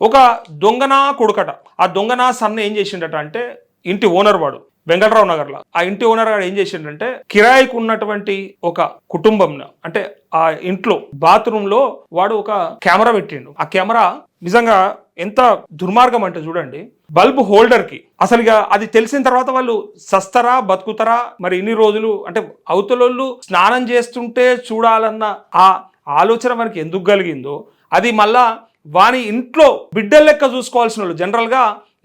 ఒక దొంగనా కొడుకట. ఆ దొంగనా సన్న ఏం చేసిండట అంటే ఇంటి ఓనర్ వాడు వెంకటరావు నగర్లో. ఆ ఇంటి ఓనర్ గారు ఏం చేసిండంటే కిరాయికి ఉన్నటువంటి ఒక కుటుంబం అంటే ఆ ఇంట్లో బాత్రూమ్లో వాడు ఒక కెమెరా పెట్టిండు. ఆ కెమెరా నిజంగా ఎంత దుర్మార్గం అంటే చూడండి బల్బ్ హోల్డర్కి అసలు ఇక అది తెలిసిన తర్వాత వాళ్ళు సస్తరా బతుకుతారా మరి ఇన్ని రోజులు అంటే అవతలోళ్ళు స్నానం చేస్తుంటే చూడాలన్న ఆ ఆలోచన మనకి ఎందుకు కలిగిందో అది మళ్ళా వాని ఇంట్లో బిడ్డల లెక్క చూసుకోవాల్సిన వాళ్ళు. జనరల్గా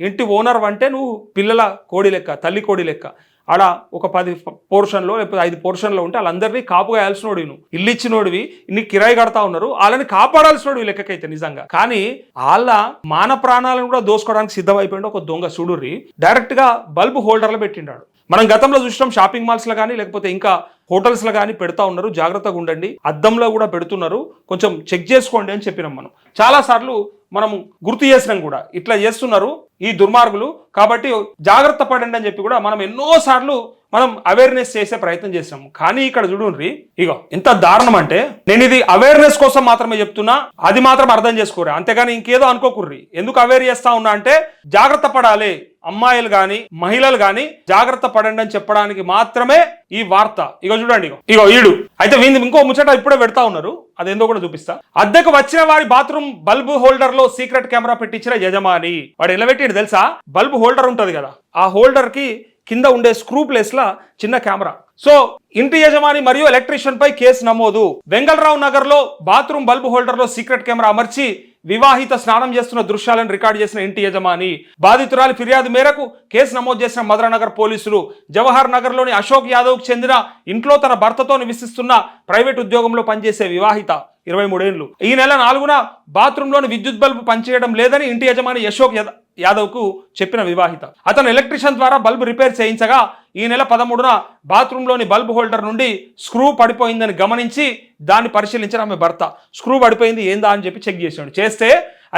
ఇంటి ఓనర్ అంటే నువ్వు పిల్లల కోడి లెక్క తల్లి కోడి లెక్క. ఆడ ఒక పది పోర్షన్లో లేకపోతే ఐదు పోర్షన్లో ఉంటే వాళ్ళందరినీ కాపుగా వేయాల్సినోడివి నువ్వు ఇల్లు ఇచ్చినోడివి ఇన్ని కిరాయి కడతా ఉన్నారు వాళ్ళని కాపాడాల్సినోడివి లెక్కకైతే నిజంగా. కానీ వాళ్ళ మాన ప్రాణాలను కూడా దోసుకోవడానికి సిద్ధమైపోయింది ఒక దొంగ సుడురి డైరెక్ట్గా బల్బ్ హోల్డర్లో పెట్టిండాడు. మనం గతంలో చూసినాం షాపింగ్ మాల్స్లో కానీ లేకపోతే ఇంకా హోటల్స్లో కానీ పెడతా ఉన్నారు. జాగ్రత్తగా ఉండండి. అద్దంలో కూడా పెడుతున్నారు. కొంచెం చెక్ చేసుకోండి అని చెప్పినాం మనం. చాలాసార్లు మనం గుర్తు చేసినాం కూడా. ఇట్లా చేస్తున్నారు ఈ దుర్మార్గులు. కాబట్టి జాగ్రత్త పడండి అని చెప్పి కూడా మనం ఎన్నోసార్లు మనం అవేర్నెస్ చేసే ప్రయత్నం చేసినాం కానీ ఇక్కడ చూడండి ఇగో ఎంత దారుణం అంటే నేను ఇది అవేర్నెస్ కోసం మాత్రమే చెప్తున్నా అది మాత్రం అర్థం చేసుకోరు. అంతేగాని ఇంకేదో అనుకోకుర్రి. ఎందుకు అవేర్ చేస్తా ఉన్నా అంటే జాగ్రత్త పడాలి. అమ్మాయిలు కానీ మహిళలు కానీ జాగ్రత్త పడండి అని చెప్పడానికి మాత్రమే ఈ వార్త. ఇగో చూడండి ఇగో. ఇగో ఈడు. అయితే వీంది ఇంకో ముచ్చట ఇప్పుడే పెడతా ఉన్నారు. అదేందో కూడా చూపిస్తా. అద్దెకు వచ్చిన వారి బాత్రూమ్ బల్బ్ హోల్డర్లో సీక్రెట్ కెమెరా పెట్టించిన యజమాని. వాడు ఎలా పెట్టిండు తెలుసా? బల్బ్ హోల్డర్ ఉంటది కదా. ఆ హోల్డర్కి కింద ఉండే స్క్రూ ప్లేస్ లా చిన్న కెమెరా. సో ఇంటి యజమాని మరియు ఎలక్ట్రీషియన్ పై కేసు నమోదు. వెంగళరావు నగర్లో బాత్రూమ్ బల్బ్ హోల్డర్లో సీక్రెట్ కెమెరా అమర్చి వివాహిత స్నానం చేస్తున్న దృశ్యాలను రికార్డు చేసిన ఇంటి యజమాని. బాధితురాలి ఫిర్యాదు మేరకు కేసు నమోదు చేసిన మధురానగర్ పోలీసులు. జవహర్ నగర్లోని అశోక్ యాదవ్కు చెందిన ఇంట్లో తన భర్తతో నివసిస్తున్న ప్రైవేట్ ఉద్యోగంలో పనిచేసే వివాహిత ఇరవై మూడేళ్ళు ఈ నెల నాలుగున బాత్రూంలోని విద్యుత్ బల్బు పనిచేయడం లేదని ఇంటి యజమాని అశోక్ యాద- యాదవ్కు చెప్పిన వివాహిత. అతను ఎలక్ట్రీషియన్ ద్వారా బల్బు రిపేర్ చేయించగా ఈ నెల పదమూడున బాత్రూంలోని బల్బ్ హోల్డర్ నుండి స్క్రూ పడిపోయిందని గమనించి దాన్ని పరిశీలించిన ఆమె భర్త. స్క్రూ పడిపోయింది ఏందా అని చెప్పి చెక్ చేశాడు. చేస్తే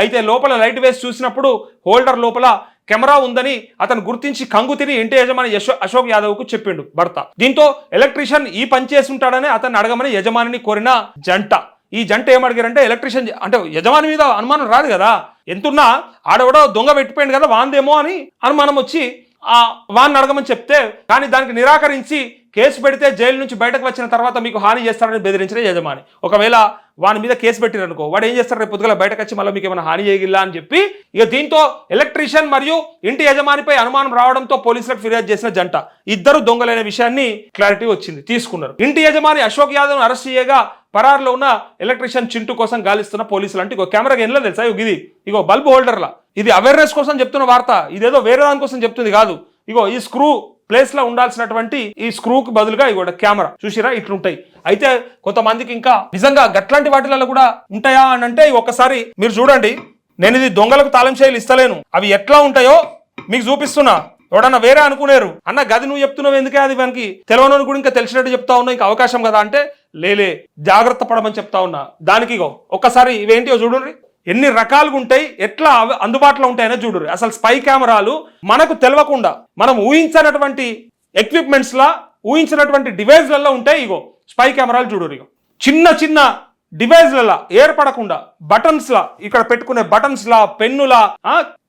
అయితే లోపల లైట్ వేసి చూసినప్పుడు హోల్డర్ లోపల కెమెరా ఉందని అతను గుర్తించి కంగు తిని ఇంటి యజమాని యశో అశోక్ యాదవ్కు చెప్పిండు భర్త. దీంతో ఎలక్ట్రీషియన్ ఈ పని చేసి ఉంటాడని అతన్ని అడగమని యజమానిని కోరిన జంట. ఈ జంట ఏమడిగారంటే ఎలక్ట్రీషియన్ అంటే యజమాని మీద అనుమానం రాదు కదా. ఎంతున్నా ఆడెవడో దొంగ పెట్టిపోయింది కదా వాందేమో అని అనుమానం వచ్చి ఆ వాన్ని అడగమని చెప్తే కానీ దానికి నిరాకరించి కేసు పెడితే జైలు నుంచి బయటకు వచ్చిన తర్వాత మీకు హాని చేస్తారని బెదిరించిన యజమాని. ఒకవేళ వాని మీద కేసు పెట్టిరనుకో వాడు ఏం చేస్తారు రేపు పొద్దుగల బయటకు వచ్చి మళ్ళీ మీకు ఏమైనా హాని చేయగిల్లా అని చెప్పి ఇక దీంతో ఎలక్ట్రీషియన్ మరియు ఇంటి యజమానిపై అనుమానం రావడంతో పోలీసులకు ఫిర్యాదు చేసిన జంట. ఇద్దరు దొంగలైన విషయాన్ని క్లారిటీ వచ్చింది తీసుకున్నారు. ఇంటి యజమాని అశోక్ యాదవ్ అరెస్ట్ చేయగా పరారులో ఉన్న ఎలక్ట్రీషియన్ చింటూ కోసం గాలిస్తున్న పోలీసులు అంటే ఇగో కెమెరా ఎన్లో తెలుసా? ఇది ఇగో బల్బ్ హోల్డర్లా. ఇది అవేర్నెస్ కోసం చెప్తున్న వార్త ఇదేదో వేరే దాని కోసం చెప్తుంది కాదు. ఇగో ఈ స్క్రూ ప్లేస్లో ఉండాల్సినటువంటి ఈ స్క్రూకి బదులుగా ఇవి కెమెరా చూసిరా? ఇట్లుంటాయి. అయితే కొంతమందికి ఇంకా నిజంగా గట్లాంటి వాటిలలో కూడా ఉంటాయా అని అంటే ఒక్కసారి మీరు చూడండి. నేను ఇది దొంగలకు తాళం చేయలు ఇస్తలేను. అవి ఎట్లా ఉంటాయో మీకు చూపిస్తున్నా. ఎవడన్నా వేరే అనుకునేరు. అన్న గది నువ్వు చెప్తున్నావు ఎందుకే అది మనకి తెలవనని కూడా ఇంకా తెలిసినట్టు చెప్తా ఉన్నావు ఇంకా అవకాశం కదా అంటే లేలే జాగ్రత్త పడమని చెప్తా ఉన్నా. దానికి ఇగో ఒక్కసారి ఇవేంటియో చూడండి ఎన్ని రకాలుగా ఉంటాయి ఎట్లా అందుబాటులో ఉంటాయనే చూడరు అసలు స్పై కెమెరాలు మనకు తెలియకుండా మనం ఊహించినటువంటి ఎక్విప్మెంట్స్ లా ఊహించినటువంటి డివైజ్లలో ఉంటాయి ఇగో స్పై కెమెరాలు చూడరు ఇగో. చిన్న చిన్న డివైజ్లలో ఏర్పడకుండా బటన్స్లా ఇక్కడ పెట్టుకునే బటన్స్లా పెన్నులా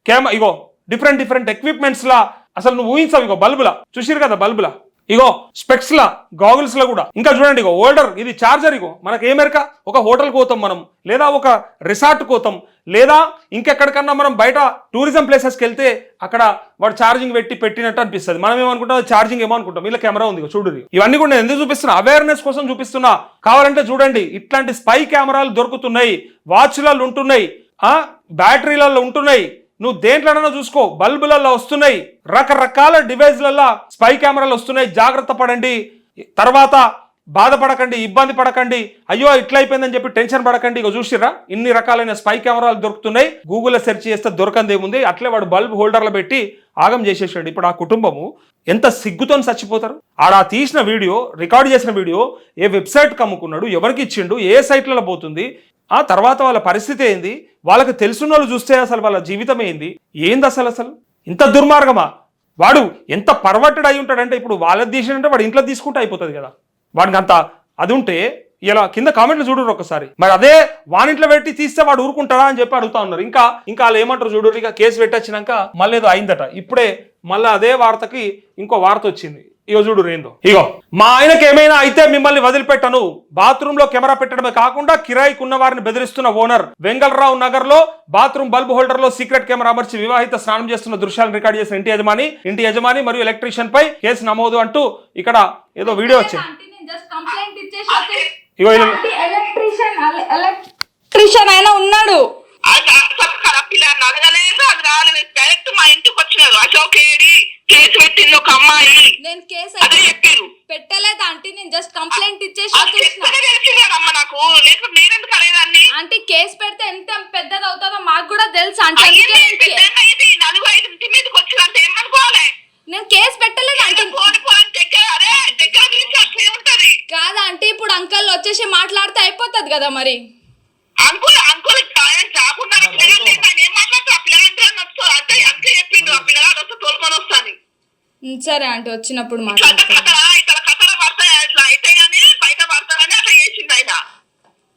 కెమె ఇగో డిఫరెంట్ డిఫరెంట్ ఎక్విప్మెంట్స్ లా అసలు నువ్వు ఊహించావు ఇగో బల్బులా. చూసిరు కదా బల్బులా? ఇగో స్పెక్స్ లా గాగుల్స్ లా కూడా. ఇంకా చూడండి ఇగో ఓల్డర్ ఇది చార్జర్ ఇగో. మనకు ఏమేరక ఒక హోటల్ కోతాం మనం. లేదా ఒక రిసార్ట్ కోతాం. లేదా ఇంకెక్కడికన్నా మనం బయట టూరిజం ప్లేసెస్కి వెళ్తే అక్కడ వాడు ఛార్జింగ్ పెట్టి పెట్టినట్టు అనిపిస్తుంది. మనం ఏమనుకుంటాం? ఛార్జింగ్ ఏమో అనుకుంటాం. ఇలా కెమెరా ఉంది చూడు ఇవన్నీ కూడా నేను ఎందుకు చూపిస్తున్నా? అవేర్నెస్ కోసం చూపిస్తున్నా. కావాలంటే చూడండి ఇట్లాంటి స్పై కెమెరాలు దొరుకుతున్నాయి. వాచ్లలో ఉంటున్నాయి. బ్యాటరీలలో ఉంటున్నాయి. నువ్వు దేంట్లోనైనా చూసుకో. బల్బులలో వస్తున్నాయి. రకరకాల డివైజ్లలో స్పై కెమెరాలు వస్తున్నాయి. జాగ్రత్త పడండి. తర్వాత బాధపడకండి ఇబ్బంది పడకండి. అయ్యో ఇట్లా అయిపోయిందని చెప్పి టెన్షన్ పడకండి. ఇక చూసిరా ఇన్ని రకాలైన స్పై కెమెరాలు దొరుకుతున్నాయి. గూగుల్లో సెర్చ్ చేస్తే దొరకంది ఏముంది? అట్లే వాడు బల్బ్ హోల్డర్లో పెట్టి ఆగం చేసేసాడు. ఇప్పుడు ఆ కుటుంబము ఎంత సిగ్గుతో చచ్చిపోతారు? ఆడ తీసిన వీడియో రికార్డ్ చేసిన వీడియో ఏ వెబ్సైట్కి అమ్ముకున్నాడు? ఎవరికి ఇచ్చిండు? ఏ సైట్లలో పోతుంది? ఆ తర్వాత వాళ్ళ పరిస్థితి ఏంది? వాళ్ళకి తెలుసున్న వాళ్ళు చూస్తే అసలు వాళ్ళ జీవితం ఏంది? ఏంది అసలు అసలు? ఇంత దుర్మార్గమా? వాడు ఎంత పర్వటెడ్ అయి ఉంటాడంటే ఇప్పుడు వాళ్ళది తీసినంటే వాడు ఇంట్లో తీసుకుంటే అయిపోతుంది కదా. వాడికి అంత అది ఉంటే ఇలా కింద కామెంట్లు చూడరు ఒకసారి. మరి అదే వానింట్లో పెట్టి తీస్తే వాడు ఊరుకుంటాడా అని చెప్పి అడుగుతా ఉన్నారు. ఇంకా ఇంకా వాళ్ళు ఏమంటారు చూడరు ఇక కేసు పెట్టొచ్చినాక మళ్ళీ ఏదో అయిందట. ఇప్పుడే మళ్ళీ అదే వార్తకి ఇంకో వార్త వచ్చింది. ఇగో చూడు రేందో ఇగో మా ఆయనకి ఏమైనా అయితే మిమ్మల్ని వదిలిపెట్టను. బాత్రూమ్లో కెమెరా పెట్టడమే కాకుండా కిరాయికి ఉన్న వారిని బెదిరిస్తున్న ఓనర్ వెంగళరావు నగర్లో బాత్రూమ్ బల్బ్ హోల్డర్లో సీక్రెట్ కెమెరా అమర్చి వివాహిత స్నానం చేస్తున్న దృశ్యాలను రికార్డ్ చేసిన ఇంటి యజమాని ఇంటి యజమాని మరియు ఎలక్ట్రీషియన్ పై కేసు నమోదు అంటూ ఇక్కడ ఏదో వీడియో వచ్చింది. ఇగో ఎలక్ట్రీషియన్ ఎలక్ట్రీషియన్ అయినా ఉన్నాడు. డైరెక్ట్ మా ఇంటికి వచ్చినారు. అశోక్ ఏడి కేసు నేను కేసు అదే చెప్పారు. పెట్టలేదు ఆంటీ? నేను జస్ట్ కంప్లైంట్ ఇచ్చేసి అది వచ్చేసిన చెప్తేనే తెలిసింది కదమ్మా నాకు? లేకపోతే నేనెందుకు ఆంటీ కేసు పెడితే ఎంత పెద్దది అవుతుందో మాకు కూడా తెలుసు ఆంటీ. అందుకే అయ్యింది నేను కే- నలుగురు ఐదు ఇంటి మీదకి వచ్చిందంటే ఏమనుకోవాలి? నేను కేసు పెట్టలేదు ఆంటీ. పోని పోని దగ్గర అదే దగ్గర గురించి అట్లే ఉంటది. కాదా ఆంటీ ఇప్పుడు అంకల్ వచ్చేసి మాట్లాడితే అయిపోతుంది కదా మరి. అంకుల్ అంకుల్ ఆయన జాబ్ ఉన్న పిల్లగాడు లేదు ఆయన ఏం మాట్లాడుతూ ఆ పిల్లగాడు అంటే అంతే చెప్పిండు. ఆ పిల్లగాడు వస్తే తోలుకొని వస్తాను. సరే ఆంటీ వచ్చినప్పుడు మాట్లాడతాను కథరా ఇట్లా కథర పడతాయి ఇట్లా అయితే గానీ బయట పడతారని అట్లా చేసింది ఆయన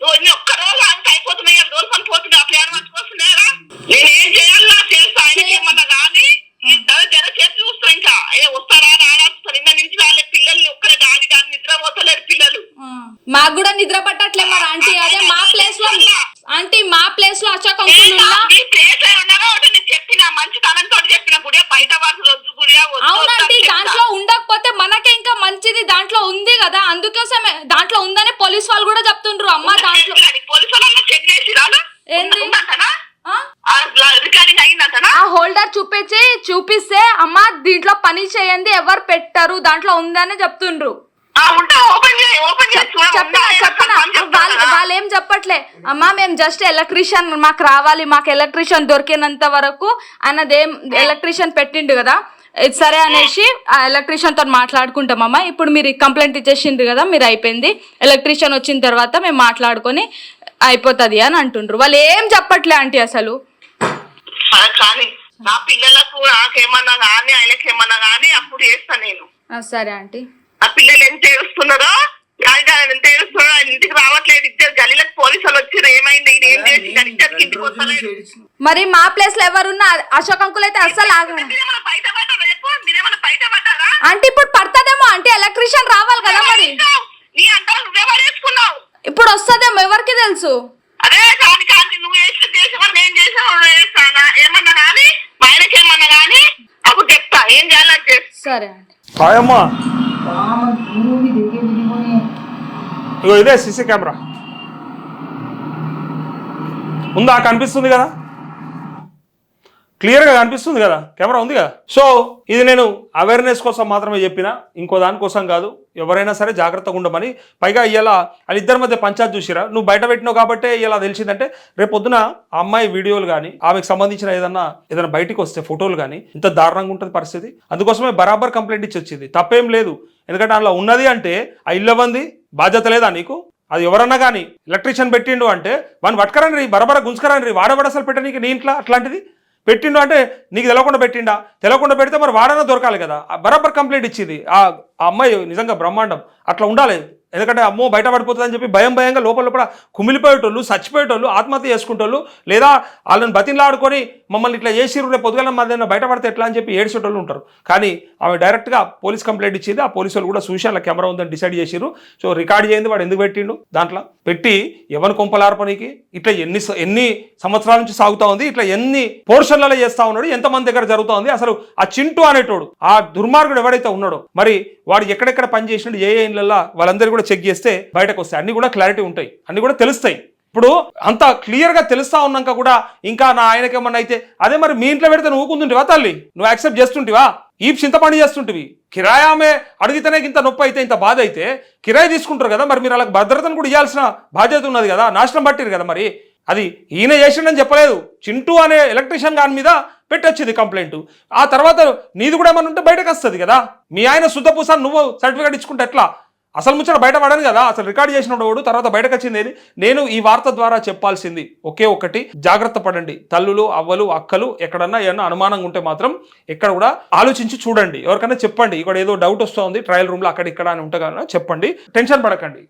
నువ్వు నీ ఒక్క రోజు అంత అయిపోతున్నాయి రోజు పని పోతున్నాయి ఆ ప్లాన్ పట్టుకొస్తున్నారా నేను ఏం చేయాలా చేస్తా ఆయన ఏమన్నా కానీ ఈ జర జర చేసి చూస్తా ఇంకా ఏ వస్తారా రారా వస్తారు నిన్న నుంచి రాలే పిల్లల్ని ఒక్కరే దాని కానీ నిద్ర పోతలేరు పిల్లలు ఆ, మాకు కూడా నిద్ర పట్టట్లే మరి ఆంటీ అదే మా ప్లేస్లో ఆంటీ మా ప్లేస్లో అశోక్ అంకుల్ నేను ఉన్నా నీ ప్లేస్ అయి ఉండగా ఒకటి నేను చెప్పిన మంచితనంతో చెప్పిన గుడియా బయట పడుతుంది వద్దు గుడియా వద్దు వద్దు అవునంటీ అని చెప్తా. దాంట్లో ఉండకపోతే మనకే ఇంకా మంచిది దాంట్లో ఉంది కదా అందుకోసమే దాంట్లో ఉందని పోలీస్ వాళ్ళు కూడా చెప్తుండ్రు అమ్మ దాంట్లో పోలీసు వాళ్ళన్నా చెక్ చేసి రాలా ఏంది? ఉందంటనా ఆ? రికార్డింగ్ అయిందంటనా ఆ హోల్డర్ చూపించి చూపిస్తే అమ్మ దీంట్లో పని చేయండి ఎవరు పెట్టరు దాంట్లో ఉందని చెప్తుండ్రు. వాళ్ళు చెప్పట్లే. అమ్మా మేము జస్ట్ ఎలక్ట్రీషియన్ మాకు రావాలి మాకు ఎలక్ట్రీషియన్ దొరికినంత వరకు అన్నదేం ఎలక్ట్రీషియన్ పెట్టిండు కదా. ఇది సరే అనేసి ఆ ఎలక్ట్రీషియన్తో మాట్లాడుకుంటామమ్మా ఇప్పుడు మీరు కంప్లైంట్ ఇచ్చేసిండ్రు కదా మీరు అయిపోయింది. ఎలక్ట్రీషియన్ వచ్చిన తర్వాత మేము మాట్లాడుకొని అయిపోతుంది అని అంటుండ్రు. వాళ్ళు ఏం చెప్పట్లే ఆంటీ అసలు? నా పిల్లలకు నాకేమన్నా కానీ ఆయనకి ఏమన్నా కానీ అప్పుడు చేస్తా నేను. ఆ, సరే ఆంటీ. ఆ పిల్లలు ఎంత ఏడుస్తున్నారో ఆయన ఎంత ఏడుస్తున్నారో ఆయన ఇంటికి రావట్లేదు. ఇద్దరు గలీలకు పోలీసులు వచ్చి ఏమైంది? ఈయన ఏం చేసి ఇద్దరికి ఇంటికి వస్తలేదు మరి మా ప్లేస్లో ఎవరున్నా అశోక్ అంకుల్ అయితే అస్సలు ఆగడు మీరేమన్నా బయట పడ్డారా రేపు? మీరేమన్నా బయట పడ్డారా? అంటే ఇప్పుడు పడుతుందేమో అంటే ఎలక్ట్రీషియన్ రావాలి కదా మరి. నీ వేసుకున్నావు ఇప్పుడు వస్తుందేమో ఎవరికి తెలుసు? అదే కాని కానీ నువ్వు చేసిన దేశం నేను చేసిన చేస్తానా ఏమన్నా కానీ మా ఆయనకి ఏమన్నా కానీ అప్పుడు చెప్తా ఏం చేయాలని చేస్తా సరే అండి. హాయమ్మా ఇగో ఇదే సీసీ కెమెరా. ఉందా? కనిపిస్తుంది కదా? క్లియర్గా కనిపిస్తుంది కదా? కెమెరా ఉంది కదా సో ఇది నేను అవేర్నెస్ కోసం మాత్రమే చెప్పిన ఇంకో దానికోసం కాదు. ఎవరైనా సరే జాగ్రత్తగా ఉండమని. పైగా ఇలా వాళ్ళిద్దరి మధ్య పంచాయత్ చూసిరా? నువ్వు బయట పెట్టినావు కాబట్టే ఇలా తెలిసిందంటే రేపు పొద్దున ఆ అమ్మాయి వీడియోలు కానీ ఆమెకు సంబంధించిన ఏదన్నా ఏదైనా బయటికి వస్తే ఫోటోలు కానీ ఇంత దారుణంగా ఉంటుంది పరిస్థితి. అందుకోసమే బరాబర్ కంప్లైంట్ ఇచ్చి వచ్చింది తప్పేం లేదు. ఎందుకంటే అందులో ఉన్నది అంటే ఆ ఇల్లు ఇవ్వంది బాధ్యత లేదా నీకు? అది ఎవరన్నా కానీ ఎలక్ట్రీషియన్ పెట్టిండు అంటే వాడిని పట్టుకరండి బరబర గుంజుకరండి వాడబడ అసలు పెట్టనీకి? నీ ఇంట్లో? అట్లాంటిది? పెట్టిండు అంటే నీకు తెలవకుండా పెట్టిండా? తెలవకుండా పెడితే మరి వాడన్నా దొరకాలి కదా. బరాబర్ కంప్లైంట్ ఇచ్చింది. ఆ అమ్మాయి నిజంగా బ్రహ్మాండం. అట్లా ఉండాలి. ఎందుకంటే అమ్మో బయట పడిపోతుందని చెప్పి భయం భయంగా లోపల లోపల కుమిలిపోయేటోళ్ళు చచ్చిపోయేటోళ్ళు ఆత్మహత్య చేసుకుంటోళ్ళు లేదా వాళ్ళని బతిలాడుకొని మమ్మల్ని ఇట్లా చేసిర్రు రేపు పొద్దుగల మధ్యాహ్నం బయట పడితే ఎట్లా అని చెప్పి ఏడ్చేటోళ్ళు ఉంటారు. కానీ ఆమె డైరెక్ట్గా పోలీస్ కంప్లైంట్ ఇచ్చింది. ఆ పోలీసు వాళ్ళు కూడా చూసి అలా కెమెరా ఉందని డిసైడ్ చేసిరు సో రికార్డ్ చేయింది వాడు ఎందుకు పెట్టిండు? దాంట్లో పెట్టి ఎవరిని కొంపలార్పనికి ఇట్లా ఎన్ని ఎన్ని సంవత్సరాల నుంచి సాగుతా ఉంది? ఇట్లా ఎన్ని పోర్షన్లలో చేస్తా ఉన్నాడు? ఎంతమంది దగ్గర జరుగుతా ఉంది? అసలు ఆ చింటూ అనేటోడు ఆ దుర్మార్గుడు ఎవడైతే ఉన్నాడో మరి వాడు ఎక్కడెక్కడ పని చేసినాడు ఏ ఏ ఇళ్ళల్లో? వాళ్ళందరూ కూడా చెక్ చేస్తే బయటకు వస్తాయి అన్ని కూడా క్లారిటీ ఉంటాయి. అన్ని కూడా తెలుస్తాయి. ఇప్పుడు అంత క్లియర్గా తెలుస్తా ఉన్నాక కూడా ఇంకా నా ఆయనకి ఏమన్నా అయితే అదే మరి మీ ఇంట్లో పెడితే నువ్వు ఊకుంటుంటివా తల్లి? నువ్వు యాక్సెప్ట్ చేస్తుంటివా? ఈ చింతపండి చేస్తుంటివి. కిరాయామే అడిగితేనే ఇంత నొప్పి అయితే ఇంత బాధ అయితే కిరాయి తీసుకుంటారు కదా మరి మీరు అలా భద్రతను కూడా ఇవ్వాల్సిన బాధ్యత ఉన్నది కదా నాశనం పట్టిరు కదా మరి. అది ఈయన చేసిండని చెప్పలేదు. చింటూ అనే ఎలక్ట్రీషియన్ గాని మీద పెట్టొచ్చింది కంప్లైంట్ ఆ తర్వాత నీది కూడా ఏమన్నా ఉంటే బయటకు వస్తుంది కదా. మీ ఆయన శుద్ధపూస నువ్వు సర్టిఫికేట్ ఇచ్చుకుంటే ఎట్లా? అసలు ముచ్చట బయట పడను కదా. అసలు రికార్డ్ చేసిన వాడు తర్వాత బయటకు వచ్చింది ఏది? నేను ఈ వార్త ద్వారా చెప్పాల్సింది ఒకే ఒకటి. జాగ్రత్త పడండి. తల్లులు అవ్వలు అక్కలు ఎక్కడన్నా ఏమన్నా అనుమానంగా ఉంటే మాత్రం ఎక్కడ కూడా ఆలోచించి చూడండి. ఎవరికైనా చెప్పండి. ఇక్కడ ఏదో డౌట్ వస్తుంది ట్రయల్ రూమ్లో అక్కడ ఇక్కడ అని ఉంటే చెప్పండి. టెన్షన్ పడకండి.